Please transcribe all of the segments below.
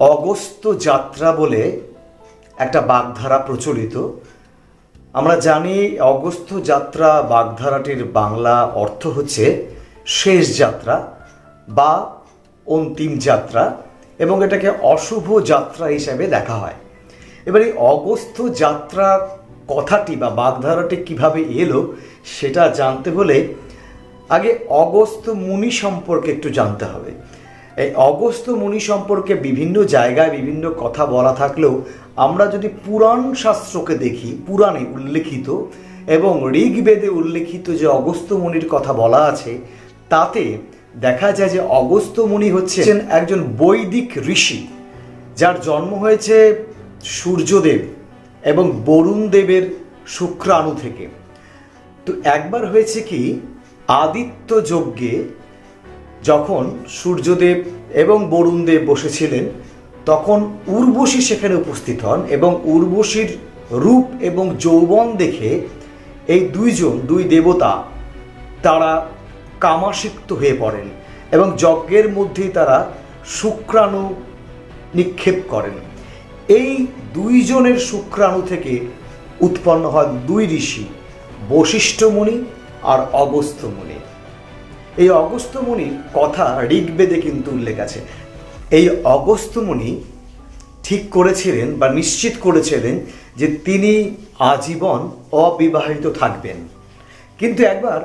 অগস্ত যাত্রা বলে একটা বাগধারা প্রচলিত। আমরা জানি অগস্ত যাত্রা বাগধারাটির বাংলা অর্থ হচ্ছে শেষ যাত্রা বা অন্তিম যাত্রা এবং এটাকে অশুভ যাত্রা হিসেবে দেখা হয়। এবার এই অগস্ত যাত্রা কথাটি বা বাগধারাটি কীভাবে এলো সেটা জানতে হলে আগে অগস্ত মুনি সম্পর্কে একটু জানতে হবে। এই অগস্ত মুনি সম্পর্কে বিভিন্ন জায়গায় বিভিন্ন কথা বলা থাকলেও আমরা যদি পুরাণ শাস্ত্রকে দেখি, পুরাণে উল্লেখিত এবং ঋগ্বেদে উল্লেখিত যে অগস্ত মুনির কথা বলা আছে, তাতে দেখা যায় যে অগস্ত মুনি হচ্ছেন একজন বৈদিক ঋষি, যার জন্ম হয়েছে সূর্যদেব এবং বরুণ দেবের শুক্রাণু থেকে। তো একবার হয়েছে কি, আদিত্য যজ্ঞে যখন সূর্যদেব এবং বরুণদেব বসেছিলেন, তখন উর্বশী সেখানে উপস্থিত হন এবং উর্বশীর রূপ এবং যৌবন দেখে এই দুইজন, দুই দেবতা তারা কামাসিক্ত হয়ে পড়েন এবং যজ্ঞের মধ্যেই তারা শুক্রাণু নিক্ষেপ করেন। এই দুইজনের শুক্রাণু থেকে উৎপন্ন হয় দুই ঋষি, বশিষ্ঠ মুনি আর অগস্ত্য মুনি। এই অগস্ত্য কথা ঋগ্বেদে কিন্তু উল্লেখ আছে। এই অগস্ত্য মুনি ঠিক করেছিলেন বা নিশ্চিত করেছিলেন যে তিনি আজীবন অবিবাহিত থাকবেন। কিন্তু একবার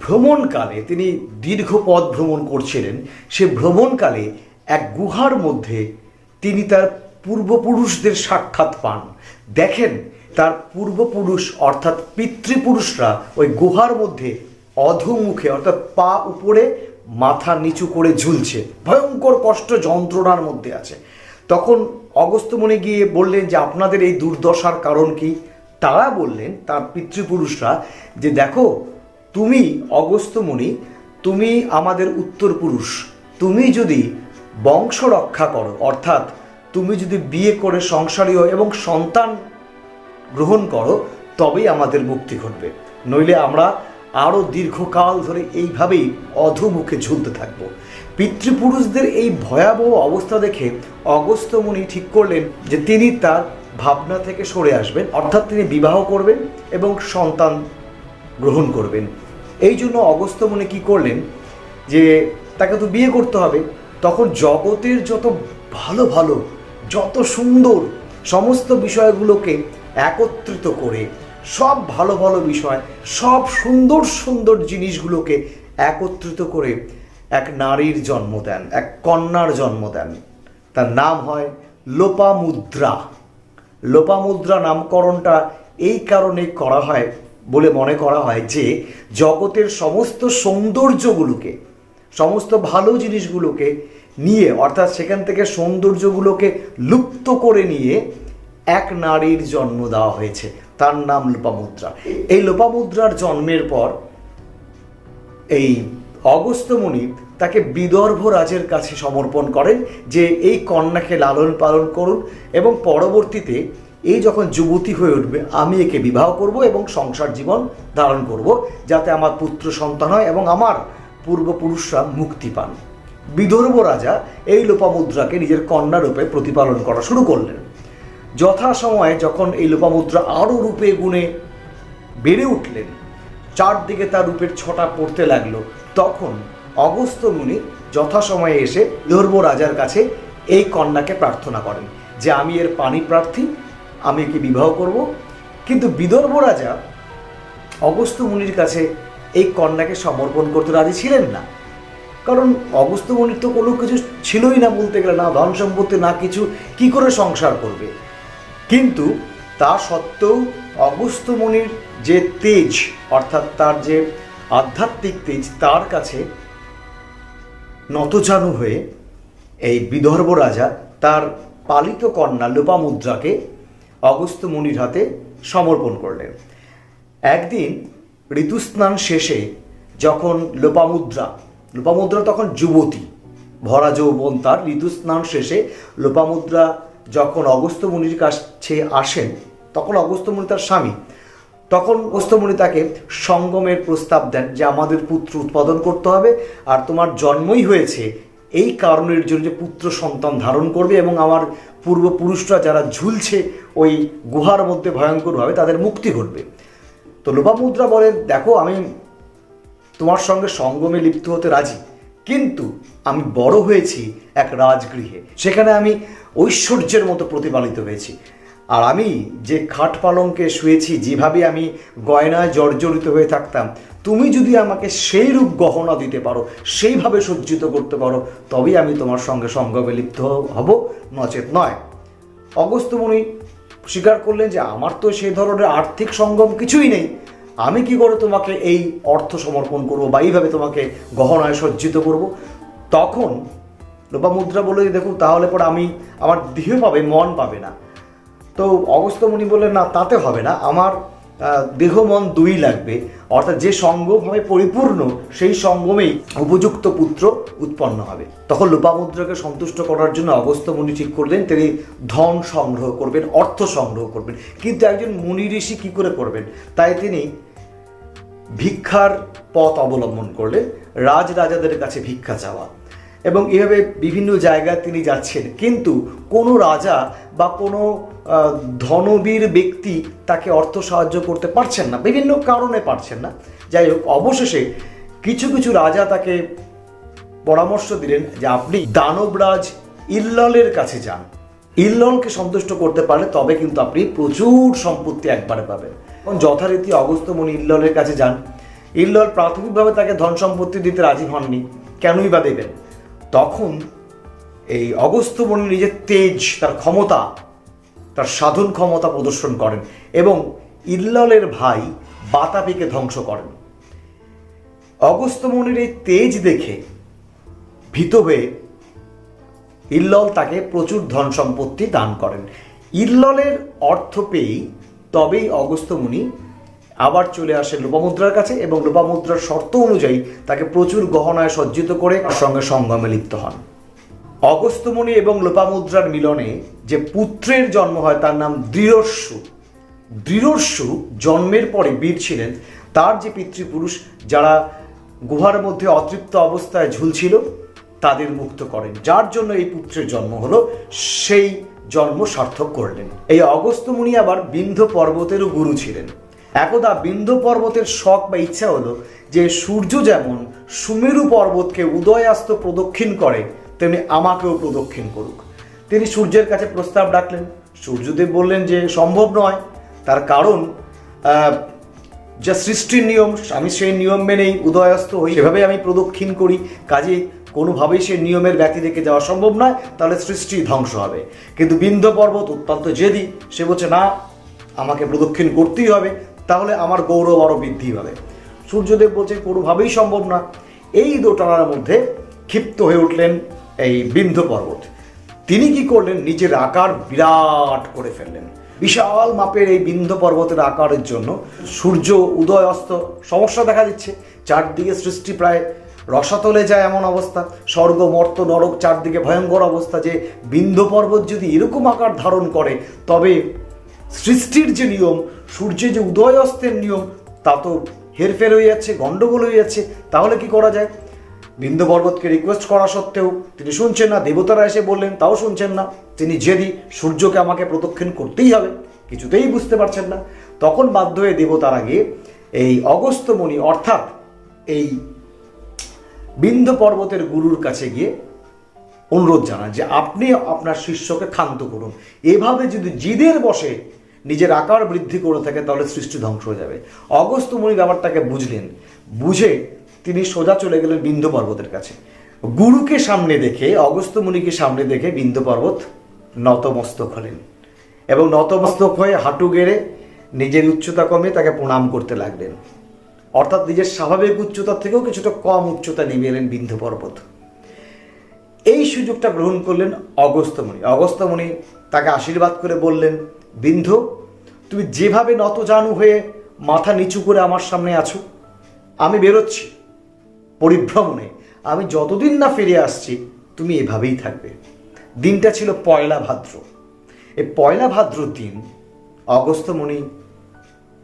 ভ্রমণকালে তিনি দীর্ঘ পথ ভ্রমণ করছিলেন, সে ভ্রমণকালে এক গুহার মধ্যে তিনি তার পূর্বপুরুষদের সাক্ষাৎ পান। দেখেন, তার পূর্বপুরুষ অর্থাৎ পিতৃপুরুষরা ওই গুহার মধ্যে অধোমুখে, অর্থাৎ পা উপরে, মাথা নিচু করে ঝুলছে। ভয়ঙ্কর কষ্ট যন্ত্রণার মধ্যে আছে। তখন অগস্ত্যমণি গিয়ে বললেন যে, আপনাদের এই দুর্দশার কারণ কি? তারা বললেন, তার পিতৃপুরুষরা, যে, দেখো, তুমি অগস্ত্যমণি, তুমি আমাদের উত্তর পুরুষ তুমি যদি বংশ রক্ষা করো, অর্থাৎ তুমি যদি বিয়ে করে সংসারী হও এবং সন্তান গ্রহণ করো, তবেই আমাদের মুক্তি ঘটবে। নইলে আমরা আরও দীর্ঘকাল ধরে এইভাবেই অধোমুখে ঝুলতে থাকব। পিতৃপুরুষদের এই ভয়াবহ অবস্থা দেখে অগস্ত্য মুনি ঠিক করলেন যে তিনি তার ভাবনা থেকে সরে আসবেন, অর্থাৎ তিনি বিবাহ করবেন এবং সন্তান গ্রহণ করবেন। এই জন্য অগস্ত্য মুনি কী করলেন যে তাকে তো বিয়ে করতে হবে, তখন জগতের যত ভালো ভালো, যত সুন্দর সমস্ত বিষয়গুলোকে একত্রিত করে সব ভালো ভালো বিষয়, সব সুন্দর সুন্দর জিনিসগুলোকে একত্রিত করে এক নারীর জন্ম দেন, এক কন্যার জন্ম দেন। তার নাম হয় লোপামুদ্রা। লোপামুদ্রা নামকরণটা এই কারণে করা হয় বলে মনে করা হয় যে, জগতের সমস্ত সৌন্দর্যগুলোকে, সমস্ত ভালো জিনিসগুলোকে নিয়ে, অর্থাৎ সেখান থেকে সৌন্দর্যগুলোকে লুপ্ত করে নিয়ে এক নারীর জন্ম দেওয়া হয়েছে। তার নাম লোপামুদ্রা। এই লোপামুদ্রার জন্মের পর এই অগস্ত্যমুনি তাকে বিদর্ভ রাজের কাছে সমর্পণ করেন যে এই কন্যাকে লালন পালন করুন এবং পরবর্তীতে এই যখন যুবতী হয়ে উঠবে, আমি একে বিবাহ করব এবং সংসার জীবন ধারণ করব যাতে আমার পুত্র সন্তান হয় এবং আমার পূর্বপুরুষরা মুক্তি পান। বিদর্ভ রাজা এই লোপামুদ্রাকে নিজের কন্যা রূপে প্রতিপালন করা শুরু করলেন। যথাসময়ে যখন এই লোপামুদ্রা আরও রূপে গুণে বেড়ে উঠলেন, চারদিকে তার রূপের ছটা পড়তে লাগল, তখন অগস্ত্য মুনি যথাসময়ে এসে বিদর্ভ রাজার কাছে এই কন্যাকে প্রার্থনা করেন যে, আমি এর পানি প্রার্থী, আমি একে বিবাহ করব। কিন্তু বিদর্ভ রাজা অগস্ত্য মুনির কাছে এই কন্যাকে সমর্পণ করতে রাজি ছিলেন না। কারণ অগস্ত্য মুনির তো কোনো কিছু ছিলই না বলতে গেলে, না ধন সম্পত্তি, না কিছু, কি করে সংসার করবে? কিন্তু তা সত্ত্বেও অগস্ত্য মুনির যে তেজ, অর্থাৎ তার যে আধ্যাত্মিক তেজ, তার কাছে নতজানু হয়ে এই বিদর্ভ রাজা তার পালিত কন্যা লোপামুদ্রাকে অগস্ত্য মুনির হাতে সমর্পণ করলেন। একদিন ঋতুস্নান শেষে যখন লোপামুদ্রা লোপামুদ্রা তখন যুবতী, ভরা যৌবন তার, ঋতুস্নান শেষে লোপামুদ্রা যখন অগস্ত্য মুনির কাছে আসেন, তখন অগস্ত্য মুনি তার স্বামী। তখন অগস্ত্যমুনি তাকে সঙ্গমের প্রস্তাব দেন যে আমাদের পুত্র উৎপাদন করতে হবে আর তোমার জন্মই হয়েছে। এই কারণের জন্য যে পুত্র সন্তান ধারণ করবে এবং আমার পূর্বপুরুষরা যারা ঝুলছে ওই গুহার মধ্যে ভয়ঙ্করভাবে তাদের মুক্তি ঘটবে। তো লোপামুদ্রা বলেন, দেখো, আমি তোমার সঙ্গে সঙ্গমে লিপ্ত হতে রাজি। কিন্তু আমি বড় হয়েছি এক রাজগৃহে। সেখানে আমি ঐশ্বর্যের মতো প্রতিপালিত হয়েছি। আর আমি যে খাট পালঙ্কে শুয়েছি, যেভাবে আমি গয়নায় জর্জরিত হয়ে থাকতাম, তুমি যদি আমাকে সেই রূপ গহনা দিতে পারো, সেইভাবে সজ্জিত করতে পারো, তবেই আমি তোমার সঙ্গে সঙ্গমে লিপ্ত হব, নচেত নয়। অগস্ত্যমণি স্বীকার করলেন যে আমার তো সেই ধরনের আর্থিক সঙ্গম কিছুই নেই। আমি কি করে তোমাকে এই অর্থ সমর্পণ করব বা এইভাবে তোমাকে গহনায় সজ্জিত করব? তখন লোপামুদ্রা বলে যে, দেখুন, তাহলে পরে আমি আমার দেহ পাবে, মন পাবে না। তো অগস্ত্যমণি বললেন, না, তাতে হবে না। আমার দেহ, মন দুই লাগবে। অর্থাৎ যে সঙ্গম হবে পরিপূর্ণ, সেই সঙ্গমেই উপযুক্ত পুত্র উৎপন্ন হবে। তখন লোপামুদ্রাকে সন্তুষ্ট করার জন্য অগস্ত্যমণি ঠিক করলেন, তিনি ধন সংগ্রহ করবেন, অর্থ সংগ্রহ করবেন। কিন্তু একজন মুনি ঋষি কী করে করবেন? তাই তিনি ভিক্ষার পথ অবলম্বন করলেন রাজ রাজাদের কাছে ভিক্ষা চাওয়া। এবং এভাবে বিভিন্ন জায়গায় তিনি যাচ্ছেন। কিন্তু কোনো রাজা বা কোনো ধনবীর ব্যক্তি তাকে অর্থ সাহায্য করতে পারছেন না, বিভিন্ন কারণে পারছেন না। যাই হোক, অবশেষে কিছু কিছু রাজা তাকে পরামর্শ দিলেন যে আপনি দানবরাজ ইল্ললের কাছে যান। ইল্ললকে সন্তুষ্ট করতে পারলে তবে কিন্তু আপনি প্রচুর সম্পত্তি একবারে পাবেন। এবং যথারীতি অগস্ত্যমণি ইল্ললের কাছে যান। ইল্লল প্রাথমিকভাবে তাকে ধন সম্পত্তি দিতে রাজি হননি। কেনই বা দেবেন? তখন এই অগস্ত্যমণি নিজের তেজ, তার ক্ষমতা, তার সাধন ক্ষমতা প্রদর্শন করেন এবং ইল্ললের ভাই বাতাপিকে ধ্বংস করেন। অগস্ত্যমণির এই তেজ দেখে ভীত হয়ে ইল্লল তাকে প্রচুর ধন সম্পত্তি দান করেন। ইল্ললের অর্থ পেয়েই তবেই অগস্ত্যমুনি আবার চলে আসে লোপামুদ্রার কাছে এবং লোপামুদ্রার শর্ত অনুযায়ী তাকে প্রচুর গহনায় সজ্জিত করে তার সঙ্গে সঙ্গমে লিপ্ত হন। অগস্ত্যমণি এবং লোপামুদ্রার মিলনে যে পুত্রের জন্ম হয় তার নাম দৃঢ়স্যু দৃঢ়স্যু জন্মের পরে বীর ছিলেন, তার যে পিতৃপুরুষ যারা গুহার মধ্যে অতৃপ্ত অবস্থায় ঝুলছিল, তাদের মুক্ত করেন। যার জন্য এই পুত্রের জন্ম হলো সেই জন্ম সার্থক করলেন। এই অগস্ত্যমুনি আবার বিন্ধ্য পর্বতেরও গুরু ছিলেন। একদা বিন্ধ্য পর্বতের শখ বা ইচ্ছা হলো যে সূর্য যেমন সুমেরু পর্বতকে উদয়াস্ত প্রদক্ষিণ করে, তেমনি আমাকেও প্রদক্ষিণ করুক। তিনি সূর্যের কাছে প্রস্তাব ডাকলেন সূর্যদেব বললেন যে সম্ভব নয়। তার কারণ যা সৃষ্টির নিয়ম আমি সেই নিয়ম মেনেই উদয়াস্ত হই। সেভাবে আমি প্রদক্ষিণ করি। কাজে কোনোভাবেই সে নিয়মের ব্যতি রেখে যাওয়া সম্ভব নয়, তাহলে সৃষ্টি ধ্বংস হবে। কিন্তু বিন্ধ্য পর্বত অত্যন্ত জেদি, সে বলছে, না, আমাকে প্রদক্ষিণ করতেই হবে, তাহলে আমার গৌরব আরও বৃদ্ধি হবে সূর্যদেব বলছে, কোনোভাবেই সম্ভব না। এই দোটানার মধ্যে ক্ষিপ্ত হয়ে উঠলেন এই বিন্ধ্য পর্বত। তিনি কি করলেন? নিজের আকার বিরাট করে ফেললেন। বিশাল মাপের এই বিন্ধ্য পর্বতের আকারের জন্য সূর্য উদয় অস্ত সমস্যা দেখা দিচ্ছে। চারদিকে সৃষ্টি প্রায় রসাতলে যায় এমন অবস্থা। স্বর্গ, মর্ত, নরক, চারদিকে ভয়ঙ্কর অবস্থা যে বিন্ধ্য পর্বত যদি এরকম আকার ধারণ করে, তবে সৃষ্টির যে নিয়ম, সূর্যের যে উদয় অস্তের নিয়ম, তা তো হেরফের হয়ে যাচ্ছে, গণ্ডগোল হয়ে যাচ্ছে। তাহলে কি করা যায়? বিন্দু পর্বতকে রিকোয়েস্ট করা সত্ত্বেও তিনি শুনছেন না, দেবতারা এসে বললেন, তাও শুনছেন না। তিনি জেদি, সূর্যকে আমাকে প্রদক্ষিণ করতেই হবে। কিছুতেই বুঝতে পারছেন না। তখন বাধ্য হয়ে দেবতারা গিয়ে এই অগস্ত্যমণি, অর্থাৎ এই বিন্দ পর্বতের গুরুর কাছে গিয়ে অনুরোধ জানান যে আপনি আপনার শিষ্যকে ক্ষান্ত করুন। এভাবে যদি জিদের বসে নিজের আকার বৃদ্ধি করে থাকে, তাহলে সৃষ্টি ধ্বংস হয়ে যাবে। অগস্ত্যমণি ব্যাপারটাকে বুঝলেন। বুঝে তিনি সোজা চলে গেলেন বিন্ধ্য পর্বতের কাছে। গুরুকে সামনে দেখে অগস্ত্যমণিকে সামনে দেখে বিন্ধ্য পর্বত নতমস্তক হলেন এবং নতমস্তক হয়ে হাঁটু গেড়ে নিজের উচ্চতা কমে তাকে প্রণাম করতে লাগলেন। অর্থাৎ নিজের স্বাভাবিক উচ্চতার থেকেও কিছুটা কম উচ্চতা নেমে এলেন বিন্ধ্য পর্বত। এই সুযোগটা গ্রহণ করলেন অগস্ত্যমণি। অগস্ত্যমণি তাকে আশীর্বাদ করে বললেন বিন্ধু তুমি যেভাবে নতজানু হয়ে মাথা নিচু করে আমার সামনে আছো, আমি বেরোচ্ছি। পরিভ্রমণে আমি যতদিন না ফিরে আসছি, তুমি এভাবেই থাকবে। দিনটা ছিল পয়লা ভাদ্র। এই পয়লা ভাদ্রর দিন অগস্ত্যমণি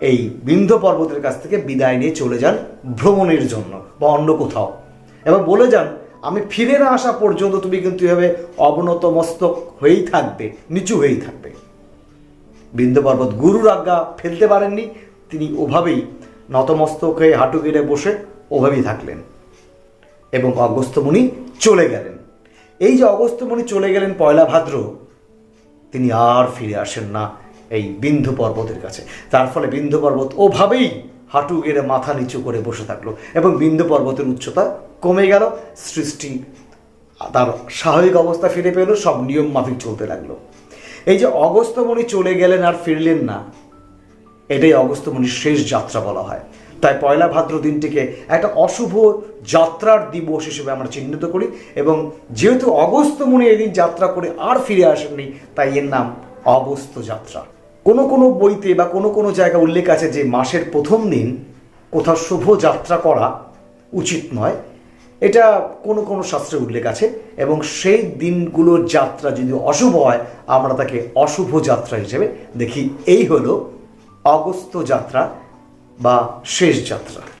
এই বিন্ধ্য পর্বতের কাছ থেকে বিদায় নিয়ে চলে যান ভ্রমণের জন্য বা অন্য কোথাও। এবং বলে যান, আমি ফিরে না আসা পর্যন্ত তুমি কিন্তু এভাবে অবনত মস্তক হয়েই থাকবে, নিচু হয়েই থাকবে। বিন্দু পর্বত গুরুর আজ্ঞা ফেলতে পারেননি, তিনি ওভাবেই নতমস্তক হয়ে হাঁটু গেড়ে বসে ওভাবেই থাকলেন। এবং অগস্ত্যমুনি চলে গেলেন। এই যে অগস্ত্যমুনি চলে গেলেন পয়লা ভাদ্র, তিনি আর ফিরে আসেন না। এই বিন্ধু পর্বতের কাছে। তার ফলে বিন্ধু পর্বত ওভাবেই হাঁটু গেড়ে মাথা নিচু করে বসে থাকল এবং বিন্ধু পর্বতের উচ্চতা কমে গেল, সৃষ্টি তার স্বাভাবিক অবস্থা ফিরে পেল, সব নিয়ম মাফিক চলতে লাগল। এই যে অগস্ত্যমণি চলে গেলেন আর ফিরলেন না, এটাই অগস্ত্যমণির শেষ যাত্রা বলা হয়। তাই পয়লা ভাদ্র দিনটিকে একটা অশুভ যাত্রার দিবস হিসেবে আমরা চিহ্নিত করি এবং যেহেতু অগস্ত্যমণি এদিন যাত্রা করে আর ফিরে আসেননি, তাই এর নাম অগস্ত্য যাত্রা। কোনো কোনো বইতে বা কোনো কোনো জায়গায় উল্লেখ আছে যে মাসের প্রথম দিন কোথাও শুভ যাত্রা করা উচিত নয়। এটা কোনো কোনো শাস্ত্রে উল্লেখ আছে এবং সেই দিনগুলোর যাত্রা যদি অশুভ হয়, আমরা তাকে অশুভ যাত্রা হিসেবে দেখি। এই হলো অগস্ত যাত্রা বা শেষ যাত্রা।